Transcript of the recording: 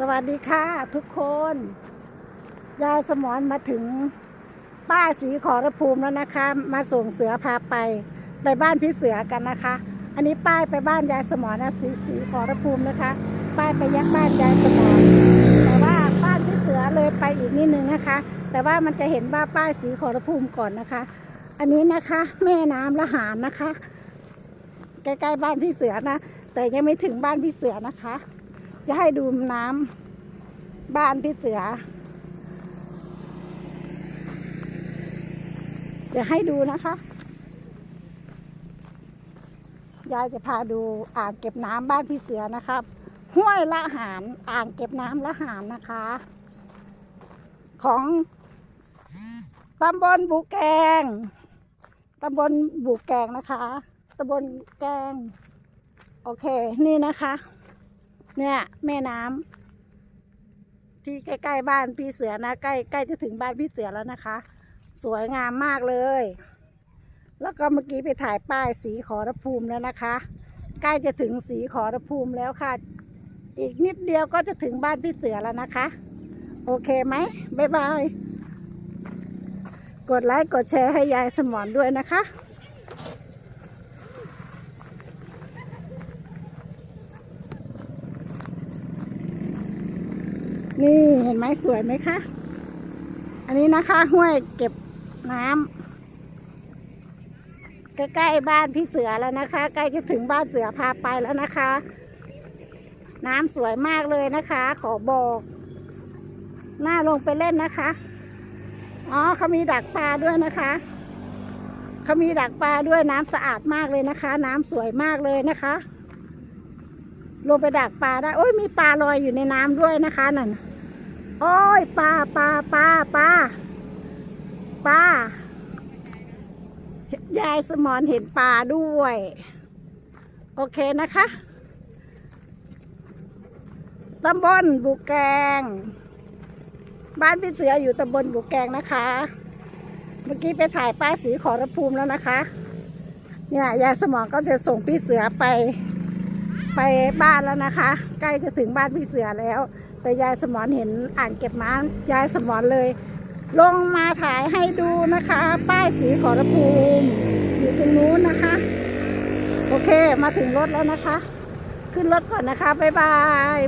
สวัสดีค่ะทุกคน ยายสมอนมาถึงป้ายสีขอรภูมิแล้วนะคะ มาส่งเสือพาไปไปบ้านพี่เสือกันนะคะ อันนี้ป้ายไปบ้านยายสมอนนะสีสีขอรภูมินะคะ ป้ายไปยักบ้านยายสมอนแต่ว่าบ้านพี่เสือเลยไปอีกนิดนึงนะคะ แต่ว่ามันจะเห็นว่าป้ายสีขอรภูมิก่อนนะคะ อันนี้นะคะ แม่น้ำละหารนะคะ ใกล้ๆบ้านพี่เสือนะ แต่ยังไม่ถึงบ้านพี่เสือนะคะ จะให้ดูน้ำบ้านพี่เสือเดี๋ยวให้ดูนะคะ ยายจะพาดูอ่างเก็บน้ำบ้านพี่เสือนะครับ ห้วยละหารอ่างเก็บน้ำละหารนะคะ ของตำบลบุแกงตำบลบุแกงนะคะตำบลแกง โอเค นี่นะคะ เนี่ยแม่น้ำที่ใกล้ๆบ้านพี่เสือนะใกล้ใกล้จะถึงบ้านพี่เสือแล้วนะคะ สวยงามมากเลย แล้วก็เมื่อกี้ไปถ่ายป้ายสีขอรภูมิแล้วนะคะ ใกล้จะถึงสีขอรภูมิแล้วค่ะ อีกนิดเดียวก็จะถึงบ้านพี่เสือแล้วนะคะ โอเคไหมบ๊ายบายกดไลค์กดแชร์ให้ยายสมอนด้วยนะคะ นี่เห็นไหมสวยไหมคะ อันนี้นะคะห้วยเก็บน้ำใกล้ๆบ้านพี่เสือแล้วนะคะ ใกล้จะถึงบ้านเสือพาไปแล้วนะคะ น้ำสวยมากเลยนะคะ ขอบอกน่าลงไปเล่นนะคะ อ๋อเขามีดักปลาด้วยนะคะเขามีดักปลาด้วยน้ำสะอาดมากเลยนะคะ น้ำสวยมากเลยนะคะ ลงไปดักปลาได้ โอ้ยมีปลาลอยอยู่ในน้ำด้วยนะคะนั่นโอ้ยปลาปลาปลาปลาปลายายสมอนเห็นปลาด้วย โอเคนะคะตำบลบุกแกง บ้านพี่เสืออยู่ตำบลบุกแกงนะคะ เมื่อกี้ไปถ่ายป้ายสีขอรภูมิแล้วนะคะ เนี่ยยายสมอนก็จะส่งพี่เสือไป ไปบ้านแล้วนะคะ ใกล้จะถึงบ้านพี่เสือแล้ว แต่ยายสมอนเห็นอ่างเก็บน้ำยายสมอนเลย ลงมาถ่ายให้ดูนะคะ ป้ายสีขอรภูมิอยู่ตรงนู้นนะคะ โอเคมาถึงรถแล้วนะคะ ขึ้นรถก่อนนะคะบ๊ายบาย